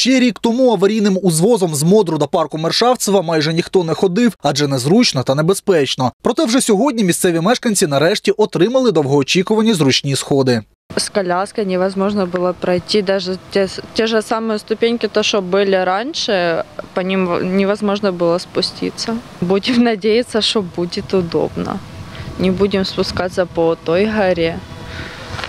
Ще рік тому аварійним узвозом з Модру до парку Мершавцева майже ніхто не ходив, адже незручно та небезпечно. Проте вже сьогодні місцеві мешканці нарешті отримали довгоочікувані зручні сходи. С коляской невозможно было пройти даже те, те же самые ступеньки, то, что были раньше, по ним невозможно было спуститься. Будем надеяться, что будет удобно. Не будем спускаться по той горе,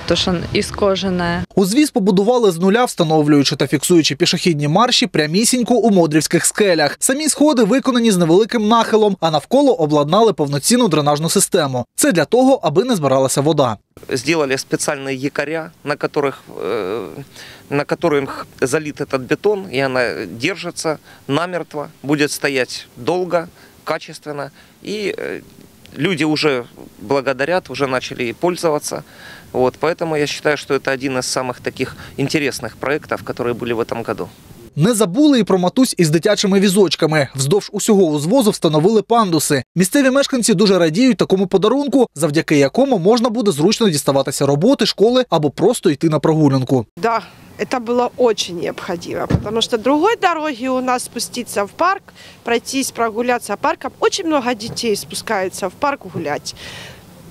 то что искоженная. Узвіз побудували з нуля, встановлюючи та фіксуючи пішохідні марші прямісінько у модрівських скелях. Самі сходи виконані з невеликим нахилом, а навколо обладнали повноцінну дренажну систему. Це для того, аби не збиралася вода. сделали специальные якоря, на которых, э, на которых залит этот бетон, и она держится намертво, будет стоять долго, качественно, и э, люди уже благодарят, уже начали ей пользоваться. Вот, поэтому я считаю, что это один из самых таких интересных проектов, которые были в этом году. Не забули і про матусь із дитячими візочками. Вздовж усього узвозу встановили пандуси. Місцеві мешканці дуже радіють такому подарунку, завдяки якому можна буде зручно діставатися роботи, школи або просто йти на прогулянку. Да, это было очень необходимо, потому что другой дороги у нас спуститься в парк, пройтись, прогуляться парком. Очень много детей спускаются в парк гулять.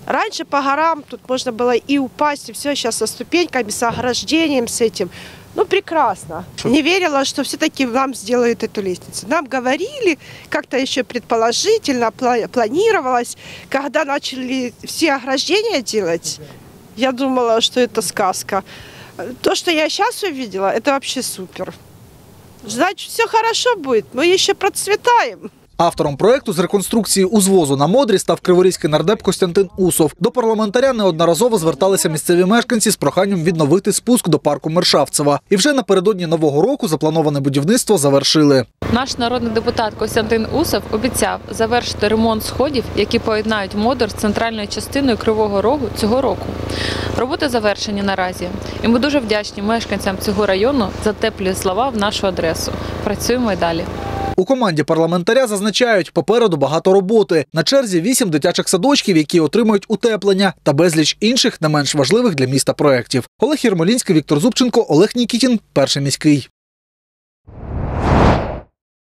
Раньше по горам тут можно было и упасть, и все, сейчас со ступеньками, с ограждением, с этим. Ну, прекрасно. Не верила, что все-таки нам сделают эту лестницу. Нам говорили, как-то еще предположительно пла- планировалось, когда начали все ограждения делать, я думала, что это сказка. То, что я сейчас увидела, это вообще супер. Значит, все хорошо будет. Мы еще процветаем. Автором проекту з реконструкції узвозу на Модрі став криворізький нардеп Костянтин Усов. До парламентаря неодноразово зверталися місцеві мешканці з проханням відновити спуск до парку Мершавцева. І вже напередодні нового року заплановане будівництво завершили. Наш народний депутат Костянтин Усов обіцяв завершити ремонт сходів, які поєднають модур з центральною частиною Кривого Рогу цього року. Роботи завершені наразі, і ми дуже вдячні мешканцям цього району за теплі слова в нашу адресу. Працюємо й далі. У команді парламентаря зазначають, попереду багато роботи. На черзі вісім дитячих садочків, які отримують утеплення, та безліч інших не менш важливих для міста проєктів. Олег Єрмолінський, Віктор Зубченко, Олег Нікітін, перший міський.